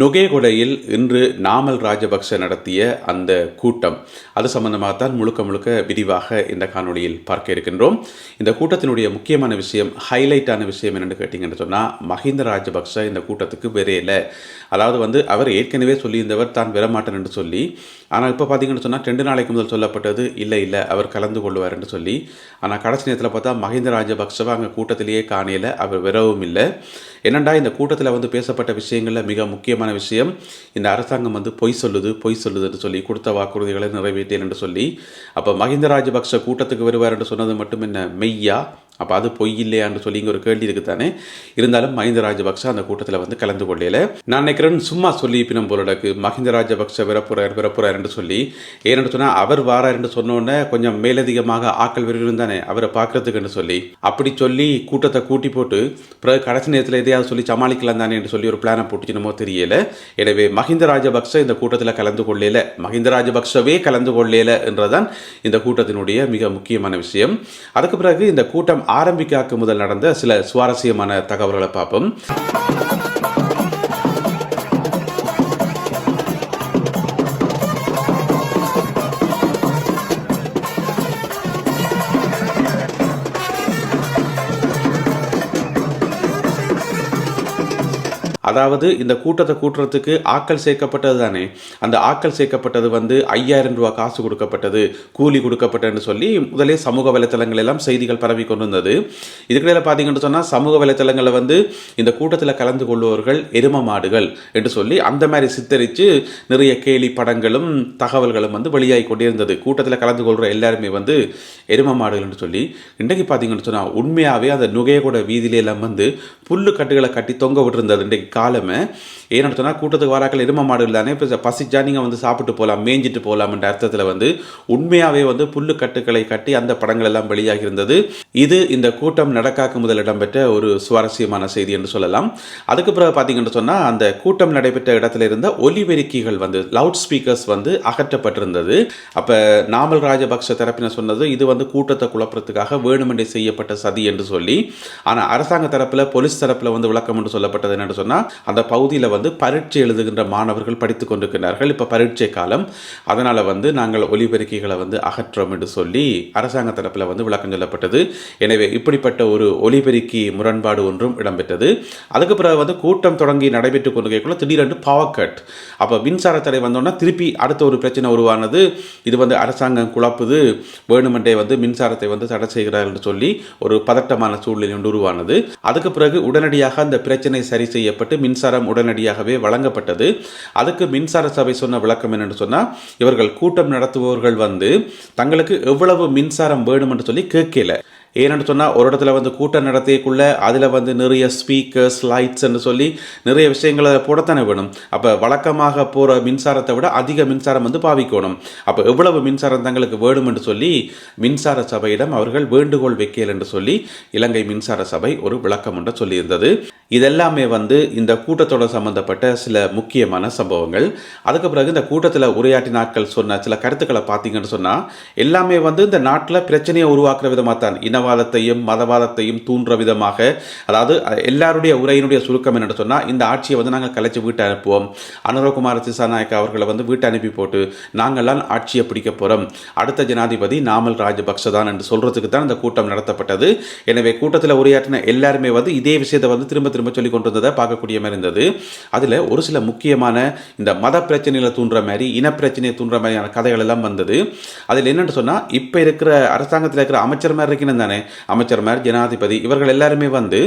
நுகேகொடையில் இன்று நாமல் ராஜபக்ஷ நடத்திய அந்த கூட்டம். அது சம்பந்தமாகத்தான் முழுக்க முழுக்க விரிவாக இந்த காணொளியில் பார்க்க இருக்கின்றோம். இந்த கூட்டத்தினுடைய முக்கியமான விஷயம் ஹைலைட்டான விஷயம் என்னென்னு கேட்டிங்கன்னு சொன்னால் மஹிந்த ராஜபக்ஷ இந்த கூட்டத்துக்கு வேறே இல்லை அதாவது வந்து அவர் ஏற்கனவே சொல்லியிருந்தவர் தான் வரமாட்டேன் என்று சொல்லி ஆனால் இப்போ பார்த்தீங்கன்னு சொன்னால் ரெண்டு நாளைக்கு முதல் சொல்லப்பட்டது இல்லை இல்லை அவர் கலந்து கொள்வார் என்று சொல்லி. ஆனால் கடைசி நேரத்தில் பார்த்தா மஹிந்த ராஜபக்ஷவை அங்கே கூட்டத்திலேயே காணையில் அவர் விரவும் இல்லை. என்னண்டா இந்த கூட்டத்தில் வந்து பேசப்பட்ட விஷயங்களில் மிக முக்கியமான விஷயம் இந்த அரசாங்கம் வந்து பொய் சொல்லுது பொய் சொல்லுதுன்னு சொல்லி கொடுத்த வாக்குறுதிகளை நிறைவேற்றேன் என்று சொல்லி அப்போ மஹிந்த ராஜபக்ஷ கூட்டத்துக்கு வருவார் என்று சொன்னது மட்டும் என்ன மெய்யா? அப்போ அது பொய் இல்லையான்னு சொல்லி இங்கே ஒரு கேள்வி இருக்குது தானே இருந்தாலும் மஹிந்த ராஜபக்ஷ அந்த கூட்டத்தில் வந்து கலந்து கொள்ளல. நான் நினைக்கிறேன் சும்மா சொல்லி பின்னும் போலடக்கு மஹிந்த ராஜபக்ஷ விரப்புறார் விரப்புறார் என்று சொல்லி. ஏன்னு சொன்னால் அவர் வாரார் என்று சொன்னோன்னே கொஞ்சம் மேலதிகமாக ஆக்கள் விரும்பும் தானே அவரை பார்க்கறதுக்குன்னு சொல்லி. அப்படி சொல்லி கூட்டத்தை கூட்டி போட்டு பிறகு கடைசி நேரத்தில் எதையாவது சொல்லி சமாளிக்கலாம் தானே என்று சொல்லி ஒரு பிளானை போட்டுச்சுனமோ தெரியல. எனவே மஹிந்த ராஜபக்ஷ இந்த கூட்டத்தில் கலந்து கொள்ளல. மஹிந்த ராஜபக்ஷவே கலந்து கொள்ளல என்றதான் இந்த கூட்டத்தினுடைய மிக முக்கியமான விஷயம். அதுக்கு பிறகு இந்த கூட்டம் ஆரம்பிக்காக்கு முதல் நடந்த சில சுவாரஸ்யமான தகவல்களை பார்ப்போம். அதாவது இந்த கூட்டத்தை கூட்டுறதுக்கு ஆக்கள் சேர்க்கப்பட்டது தானே? அந்த ஆக்கள் சேர்க்கப்பட்டது வந்து ஐயாயிரம் ரூபா காசு கொடுக்கப்பட்டது கூலி கொடுக்கப்பட்டதுன்னு சொல்லி முதலே சமூக வலைத்தளங்கள் எல்லாம் செய்திகள் பரவி கொண்டு வந்தது இதுக்கிடையில் பார்த்தீங்கன்னு சொன்னால் சமூக வலைத்தளங்களில் வந்து இந்த கூட்டத்தில் கலந்து கொள்பவர்கள் எரும மாடுகள் என்று சொல்லி அந்த மாதிரி சித்தரித்து நிறைய கேலி படங்களும் தகவல்களும் வந்து வெளியாகி கொண்டே இருந்தது கூட்டத்தில் கலந்து கொள்கிற எல்லாருமே வந்து எரும மாடுகள் என்று சொல்லி இன்றைக்கு பார்த்தீங்கன்னு சொன்னால் உண்மையாகவே அந்த நுகையகூட வீதியிலெல்லாம் வந்து புல்லு கட்டுகளை கட்டி தொங்க விட்டுருந்தது இன்றைக்கு காலமே ஏன்னு சொன்னால் கூட்டத்துக்கு வராக்கள் எரும மாடுகள் தானே இப்போ பசிச்சா நீங்கள் வந்து சாப்பிட்டு போகலாம் மேய்ஞ்சிட்டு போகலாம்ன்ற அர்த்தத்தில் வந்து உண்மையாகவே வந்து புல்லு கட்டுக்களை கட்டி அந்த படங்கள் எல்லாம் வெளியாகி இருந்தது. இது இந்த கூட்டம் நடக்காக்கு முதல் இடம்பெற்ற ஒரு சுவாரஸ்யமான செய்தி என்று சொல்லலாம். அதுக்கு பிறகு பார்த்தீங்கன்னு சொன்னால் அந்த கூட்டம் நடைபெற்ற இடத்துல இருந்த ஒலிபெருக்கிகள் வந்து லவுட் ஸ்பீக்கர்ஸ் வந்து அகற்றப்பட்டிருந்தது. அப்போ நாமல் ராஜபக்ஷ தரப்பினர் சொன்னது இது வந்து கூட்டத்தை குழப்பறதுக்காக வேணுமென்றே செய்யப்பட்ட சதி என்று சொல்லி ஆனால் அரசாங்க தரப்பில் போலீஸ் தரப்பில் வந்து விளக்கம் என்று சொல்லப்பட்டது என்னென்னு சொன்னால் அந்த பகுதியில் வந்து பரீட்சை எழுதுகின்ற மாணவர்கள் படித்து கொண்டிருக்கிறார்கள். இப்போ பரீட்சை காலம். அதனால் வந்து நாங்கள் ஒலிபெருக்கிகளை வந்து அகற்றோம் என்று சொல்லி அரசாங்க தரப்பில் வந்து விளக்கம் சொல்லப்பட்டது. எனவே இப்படிப்பட்ட ஒரு ஒலிபெருக்கி முரண்பாடு ஒன்றும் இடம்பெற்றது. அதுக்கு பிறகு வந்து கூட்டம் தொடங்கி நடைபெற்று கொண்டிருக்கக்குள்ள திடீரென்று பவர் கட் அப்போ மின்சார தடை வந்தோன்னா திருப்பி அடுத்த ஒரு பிரச்சனை உருவானது. இது வந்து அரசாங்கம் குழப்புது. வேணுமென்றே வந்து மின்சாரத்தை வந்து தடை செய்கிறார் என்று சொல்லி ஒரு பதட்டமான சூழ்நிலை ஒன்று உருவானது. அதுக்கு பிறகு உடனடியாக அந்த பிரச்சனை சரி செய்யப்பட்டு மின்சாரம் உடனடியாகவே வழங்கப்பட்டது. அதுக்கு மின்சார சபை சொன்ன விளக்கம் என்னென்னு சொன்னால் இவர்கள் கூட்டம் நடத்துபவர்கள் வந்து தங்களுக்கு எவ்வளவு மின்சாரம் வேணும் என்று சொல்லி கேட்கல. ஏன்னு சொன்னால் ஒரு இடத்துல வந்து கூட்டம் நடத்தியக்குள்ள அதில் வந்து நிறைய ஸ்பீக்கர்ஸ் லைட்ஸ்ன்னு சொல்லி நிறைய விஷயங்களை போடத்தானே வேணும். அப்போ வழக்கமாக போகிற மின்சாரத்தை விட அதிக மின்சாரம் வந்து பாவிக்கணும். அப்போ எவ்வளவு மின்சாரம் தங்களுக்கு வேணும் என்று சொல்லி மின்சார சபையிடம் அவர்கள் வேண்டுகோள் வைக்கல் என்று சொல்லி இலங்கை மின்சார சபை ஒரு விளக்கம் என்று சொல்லியிருந்தது. இதெல்லாமே வந்து இந்த கூட்டத்தோட சம்பந்தப்பட்ட சில முக்கியமான சம்பவங்கள். அதுக்கு பிறகு இந்த கூட்டத்தில் உரையாற்றின நாட்கள் சொன்ன சில கருத்துக்களை பார்த்தீங்கன்னு சொன்னால் எல்லாமே வந்து இந்த நாட்டில் பிரச்சனையை உருவாக்குற விதமாக தான். இனவாதத்தையும் மதவாதத்தையும் தூண்டுற விதமாக. அதாவது எல்லாருடைய உரையினுடைய சுருக்கம் என்னென்னு சொன்னால் இந்த ஆட்சியை வந்து நாங்கள் கலைச்சி வீட்டை அனுப்புவோம். அனுரகுமார திசாநாயக்க அவர்களை வந்து வீட்டை அனுப்பி போட்டு நாங்கள்லாம் ஆட்சியை பிடிக்க போகிறோம் அடுத்த ஜனாதிபதி நாமல் ராஜபக்ச தான் என்று சொல்கிறதுக்கு தான் இந்த கூட்டம் நடத்தப்பட்டது. எனவே கூட்டத்தில் உரையாற்றின எல்லாருமே வந்து இதே விஷயத்தை வந்து திரும்ப திரும்ப சொல்லி கொண்டு வந்ததை பார்க்கக்கூடிய மாதிரி இருந்தது. அதில் ஒரு சில முக்கியமான இந்த மத பிரச்சனைகளை தூண்டுற மாதிரி இன பிரச்சனையை தூண்டுற மாதிரியான கதைகள் எல்லாம் வந்தது. அதில் என்னென்னு சொன்னால் இப்போ இருக்கிற அரசாங்கத்தில் இருக்கிற அமைச்சர் மாதிரி இருக்கணும் தானே? அமைச்சர் மாதிரி ஜனாதிபதி இவர்கள் எல்லாருமே வந்து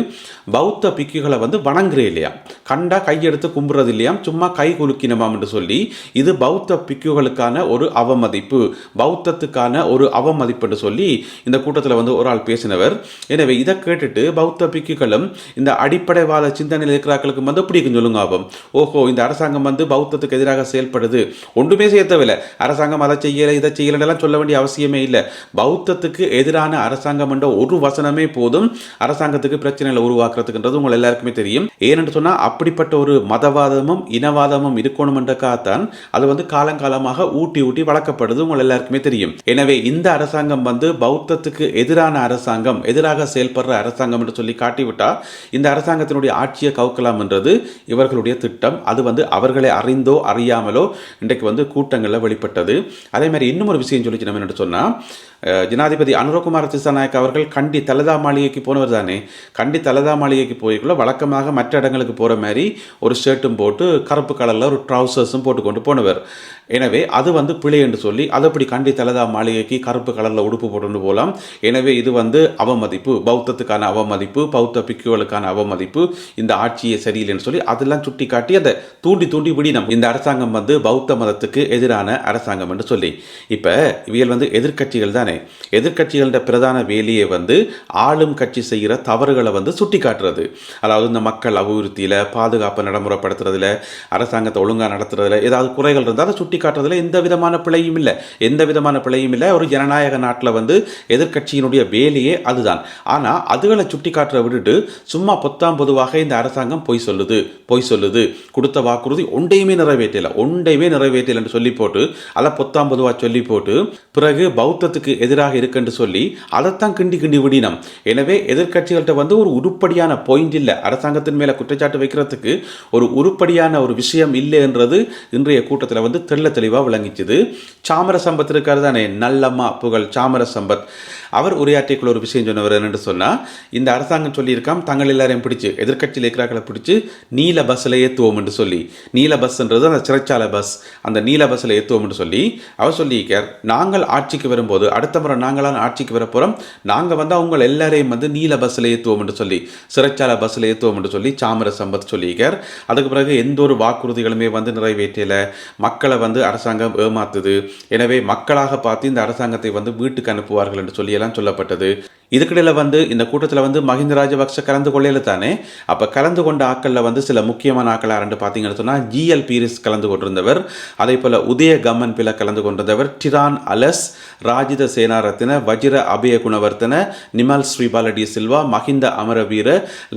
பௌத்த பிக்குகளை வந்து வணங்குறே இல்லையா கண்டா கையெடுத்து கும்புறது இல்லையாம் சும்மா கை குலுக்கினமாம் என்று சொல்லி இது பௌத்த பிக்குகளுக்கான ஒரு அவமதிப்பு பௌத்தத்துக்கான ஒரு அவமதிப்பு என்று சொல்லி இந்த கூட்டத்தில் வந்து ஒரு ஆள் பேசினவர். எனவே இதை கேட்டுட்டு பௌத்த பிக்குகளும் இந்த அடிப்படை அடிப்படைவாத சிந்தனையில் இருக்கிறார்களுக்கு வந்து பிடிக்கும் சொல்லுங்க ஆகும் ஓஹோ இந்த அரசாங்கம் வந்து பௌத்தத்துக்கு எதிராக செயல்படுது. ஒன்றுமே சேர்த்தவில்லை அரசாங்கம் அதை செய்யலை இதை செய்யலைன்னெல்லாம் சொல்ல வேண்டிய அவசியமே இல்லை. பௌத்தத்துக்கு எதிரான அரசாங்கம் என்ற ஒரு வசனமே போதும். அரசாங்கத்துக்கு பிரச்சனைகளை உருவாக்குறதுக்குன்றது உங்கள் எல்லாருக்குமே தெரியும். ஏனென்று சொன்னால் அப்படிப்பட்ட ஒரு மதவாதமும் இனவாதமும் இருக்கணும் என்றக்காகத்தான் அது வந்து காலங்காலமாக ஊட்டி ஊட்டி வளர்க்கப்படுது உங்கள் எல்லாருக்குமே தெரியும். எனவே இந்த அரசாங்கம் வந்து பௌத்தத்துக்கு எதிரான அரசாங்கம் எதிராக செயல்படுற அரசாங்கம் என்று சொல்லி காட்டிவிட்டா இந்த அரசாங்கத்தை அரசாங்கத்தினுடைய ஆட்சியை கவுக்கலாம் என்றது இவர்களுடைய திட்டம். அது வந்து அவர்களை அறிந்தோ அறியாமலோ இன்றைக்கு வந்து கூட்டங்களில் வெளிப்பட்டது. அதே மாதிரி இன்னும் ஒரு விஷயம் சொல்லிச்சு நம்ம என்ன சொன்னால் ஜனாதிபதி அனுரகுமார் திசாநாயக் அவர்கள் கண்டி தலதா மாளிகைக்கு போனவர் தானே. கண்டி தலதா மாளிகைக்கு போய்க்குள்ள வழக்கமாக மற்ற இடங்களுக்கு போகிற மாதிரி ஒரு ஷர்ட்டும் போட்டு கருப்பு கலரில் ஒரு ட்ரௌசர்ஸும் போட்டுக்கொண்டு போனவர். எனவே அது வந்து பிழை என்று சொல்லி அது அப்படி கண்டி தலதா மாளிகைக்கு கருப்பு கலரில் உடுப்பு போட்டு போகலாம் எனவே இது வந்து அவமதிப்பு பௌத்தத்துக்கான அவமதிப்பு பௌத்த பிக்குகளுக்கான அவமதிப்பு இந்த ஆட்சியை சரியில்லைன்னு சொல்லி அதெல்லாம் சுட்டி காட்டி அதை தூண்டி தூண்டி விடினம். இந்த அரசாங்கம் வந்து பௌத்த மதத்துக்கு எதிரான அரசாங்கம் என்று சொல்லி. இப்போ இவியல் வந்து எதிர்க்கட்சிகள் தான். எதிர்க்கட்சிகளோட பிரதான வேலையை வந்து ஆளும் கட்சி செய்கிற தவறுகளை வந்து சுட்டி காட்டுறது அதாவது இந்த மக்கள் அபிவிருத்தியில் பாதுகாப்பை நடைமுறைப்படுத்துறதுல அரசாங்கத்தை ஒழுங்காக நடத்துறதுல ஏதாவது குறைகள் இருந்தால் அதை சுட்டி காட்டுறதுல எந்த விதமான பிழையும் இல்லை. எந்த விதமான பிழையும் இல்லை. ஒரு ஜனநாயக நாட்டில் வந்து எதிர்க்கட்சியினுடைய வேலையே அதுதான். ஆனால் அதுகளை சுட்டி காட்டுற விட்டுட்டு சும்மா பொத்தாம் பொதுவாக இந்த அரசாங்கம் பொய் சொல்லுது பொய் சொல்லுது. கொடுத்த வாக்குறுதி ஒன்றையுமே நிறைவேற்றலை. ஒன்றையுமே நிறைவேற்றலைன்னு சொல்லி போட்டு அதை பொத்தாம் பொதுவாக சொல்லி போட்டு பிறகு பௌத்தத்துக்கு எதிராக இருக்குன்னு சொல்லி அதைத்தான் கிண்டி கிண்டி விடினம். எனவே எதிர்க்கட்சிகள்கிட்ட வந்து ஒரு உருப்படியான பாயிண்ட் இல்லை. அரசாங்கத்தின் மேலே குற்றச்சாட்டு வைக்கிறதுக்கு ஒரு உருப்படியான ஒரு விஷயம் இல்லைன்றது இன்றைய கூட்டத்தில் வந்து தெள்ள தெளிவாக விளங்கிச்சுது. சாமர சம்பத் இருக்காரு தானே? நல்லம்மா புகழ் சாமர சம்பத் அவர் உரையாற்றிக்குள்ள ஒரு விஷயம் சொன்னவர் என்னென்று சொன்னால் இந்த அரசாங்கம் சொல்லியிருக்காம் தங்கள் எல்லாரையும் பிடிச்சி எதிர்க்கட்சியில் இருக்கிறார்களை பிடிச்சி நீல பஸ்ஸில் ஏற்றுவோம் என்று சொல்லி நீல பஸ்ன்றது அந்த சிறைச்சாலை பஸ் அந்த நீல பஸ்ஸில் ஏற்றுவோம் என்று சொல்லி அவர் சொல்லியிருக்கார் நாங்கள் ஆட்சிக்கு வரும்போது அடுத்த முறை நாங்களான ஆட்சிக்கு வரப்போகிறோம் நாங்கள் வந்து அவங்க எல்லாரையும் வந்து நீல பஸ்ஸில் ஏற்றுவோம் என்று சொல்லி சிறைச்சாலை பஸ்ஸில் ஏற்றுவோம் என்று சொல்லி சாமர சம்பத் சொல்லியிருக்கார். அதுக்கு பிறகு எந்த ஒரு வாக்குறுதிகளுமே வந்து நிறைவேற்றலை. மக்களை வந்து அரசாங்கம் ஏமாத்துது. எனவே மக்களாக பார்த்து இந்த அரசாங்கத்தை வந்து வீட்டுக்கு அனுப்புவார்கள் என்று சொல்லி தான் சொல்லப்பட்டது. இதுக்கிடையில் வந்து இந்த கூட்டத்தில் வந்து மஹிந்த ராஜபக்ஷ கலந்து கொள்ளையில தானே? அப்போ கலந்து கொண்ட ஆட்களில் வந்து சில முக்கியமான ஆக்கள் யாருன்னு பார்த்தீங்கன்னு சொன்னால் ஜிஎல் பீரிஸ் கலந்து கொண்டிருந்தவர். அதே போல் உதய கம்மன் பில கலந்து கொண்டிருந்தவர் டிரான் அலஸ் ராஜித சேனாரத்தின வஜிர அபய குணவர்த்தன நிமல் ஸ்ரீபாலடி சில்வா மஹிந்த அமரவீர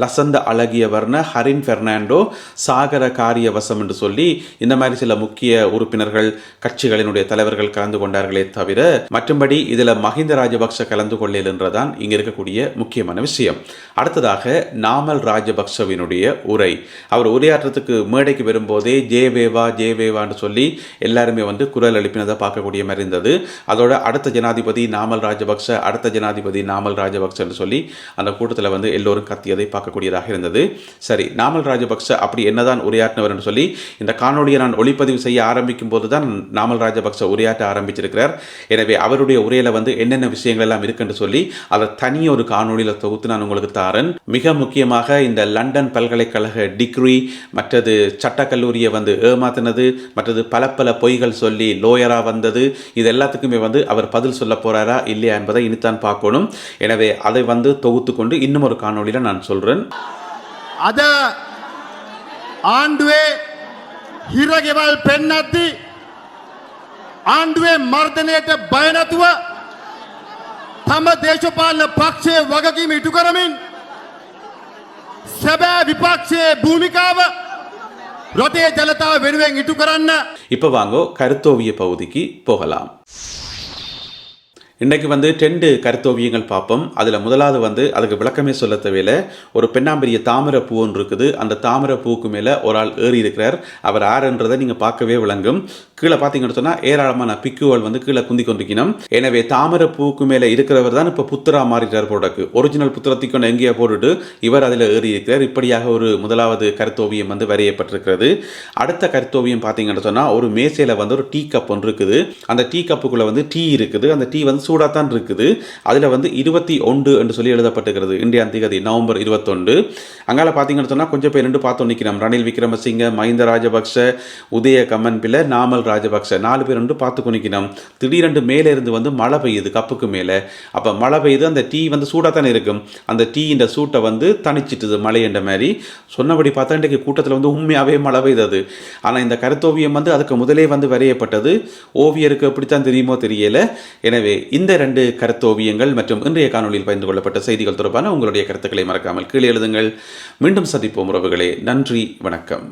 லசந்த அழகிய வர்ண ஹரின் பெர்னாண்டோ சாகர காரியவசம் என்று சொல்லி இந்த மாதிரி சில முக்கிய உறுப்பினர்கள் கட்சிகளினுடைய தலைவர்கள் கலந்து கொண்டார்களே தவிர மற்றும்படி இதில் மஹிந்த ராஜபக்ஷ கலந்து கொள்ளையில் என்றதான் இங்கே இருக்கக்கூடிய முக்கியமான விஷயம். அடுத்ததாக நாமல் ராஜபக்சவினுடைய உரை. அவர் உரையாற்றத்துக்கு மேடைக்கு வரும்போதே ஜே வேவா வேவான்னு சொல்லி எல்லாருமே வந்து குரல் எழுப்பினதை பார்க்கக்கூடிய மாதிரி இருந்தது. அதோட அடுத்த ஜனாதிபதி நாமல் ராஜபக்ச அடுத்த ஜனாதிபதி நாமல் ராஜபக்சன்னு சொல்லி அந்த கூட்டத்தில் வந்து எல்லோரும் கத்தியதை பார்க்கக்கூடியதாக இருந்தது. சரி நாமல் ராஜபக்ச அப்படி என்னதான் உரையாற்றினவர்னு சொல்லி இந்த காணொலியை நான் ஒளிப்பதிவு செய்ய ஆரம்பிக்கும் போது தான் நாமல் ராஜபக்ச உரையாற்ற ஆரம்பிச்சிருக்கிறார். எனவே அவருடைய உரையில வந்து என்னென்ன விஷயங்கள் எல்லாம் இருக்குன்னு சொல்லி அதை தனி ஒரு காணொளியில் தொகுத்து நான் உங்களுக்கு தாரேன் மிக முக்கியமாக இந்த லண்டன் பல்கலைக்கழக டிகிரி மற்றது சட்டக்கல்லூரியை வந்து ஏமாத்தினது மற்றது பல பல பொய்கள் சொல்லி லோயராக வந்தது இது எல்லாத்துக்குமே வந்து அவர் பதில் சொல்ல போறாரா இல்லையா என்பதை இனித்தான் பார்க்கணும் எனவே அதை வந்து தொகுத்து கொண்டு இன்னும் ஒரு காணொளியில் நான் சொல்றேன் අද ආණ්ඩුවේ හිරගෙවල් පෙන්නද්දි ආණ්ඩුවේ මර්ධනයට බයනැතුව තම දේශපාලන පක්ෂය වගකීම ඉටු කරමින් සැබෑ විපක්ෂයේ භූමිකාව රටේ ජනතාව වෙනුවෙන් ඉටු කරන්න இப்போ வாங்கோ கருத்தோவிய பகுதிக்கு போகலாம் இன்றைக்கு வந்து ரெண்டு கருத்தோவியங்கள் பார்ப்போம் அதில் முதலாவது வந்து அதுக்கு விளக்கமே சொல்ல தேவையில்ல ஒரு பெண்ணாம்பரிய தாமரை பூ ஒன்று இருக்குது அந்த தாமரை பூவுக்கு மேலே ஒரு ஆள் ஏறி இருக்கிறார் அவர் யாருன்றதை நீங்கள் பார்க்கவே விளங்கும் கீழே பார்த்தீங்கன்னு சொன்னால் ஏராளமான பிக்குகள் வந்து கீழே குந்தி கொண்டிருக்கணும் எனவே தாமரை பூக்கு மேலே இருக்கிறவர் தான் இப்போ புத்திரா மாறிட்டார் போடக்கு ஒரிஜினல் புத்திரத்திக்கொண்டு எங்கேயோ போட்டுட்டு இவர் அதில் ஏறி இருக்கிறார் இப்படியாக ஒரு முதலாவது கருத்தோவியம் வந்து வரையப்பட்டிருக்கிறது. அடுத்த கருத்தோவியம் பார்த்தீங்கன்னு சொன்னால் ஒரு மேசையில் வந்து ஒரு டீ கப் ஒன்று இருக்குது. அந்த டீ கப்புக்குள்ளே வந்து டீ இருக்குது. அந்த டீ வந்து சூடாக தான் இருக்குது. அதில் வந்து இருபத்தி ஒன்று என்று சொல்லி எழுதப்பட்டிருக்கிறது. இந்தியா திகதி நவம்பர் இருபத்தொன்று. அங்கால பார்த்தீங்கன்னு சொன்னால் கொஞ்சம் பேர் ரெண்டு பார்த்தோம் நிற்கிறோம் ரணில் விக்ரமசிங்க மஹிந்த ராஜபக்ஷ உதய கம்மன் பிள்ளை நாமல் ராஜபக்ஷ நாலு பேர் வந்து பார்த்து கொண்டிக்கணும் திடீரென்று மேலே இருந்து வந்து மழை பெய்யுது கப்புக்கு மேலே. அப்போ மழை பெய்யுது அந்த டீ வந்து சூடாக தானே இருக்கும். அந்த டீன்ற சூட்டை வந்து தணிச்சிட்டுது மழைன்ற மாதிரி. சொன்னபடி பார்த்தா இன்றைக்கு கூட்டத்தில் வந்து உண்மையாகவே மழை பெய்தது. ஆனால் இந்த கருத்தோவியம் வந்து அதுக்கு முதலே வந்து வரையப்பட்டது. ஓவியருக்கு எப்படித்தான் தெரியுமோ தெரியல. எனவே இந்த ரெண்டு கருத்தோவியங்கள் மற்றும் இன்றைய காணொலியில் பகிர்ந்து கொள்ளப்பட்ட செய்திகள் தொடர்பான உங்களுடைய கருத்துக்களை மறக்காமல் கீழே எழுதுங்கள். மீண்டும் சந்திப்போம் உறவுகளே. நன்றி வணக்கம்.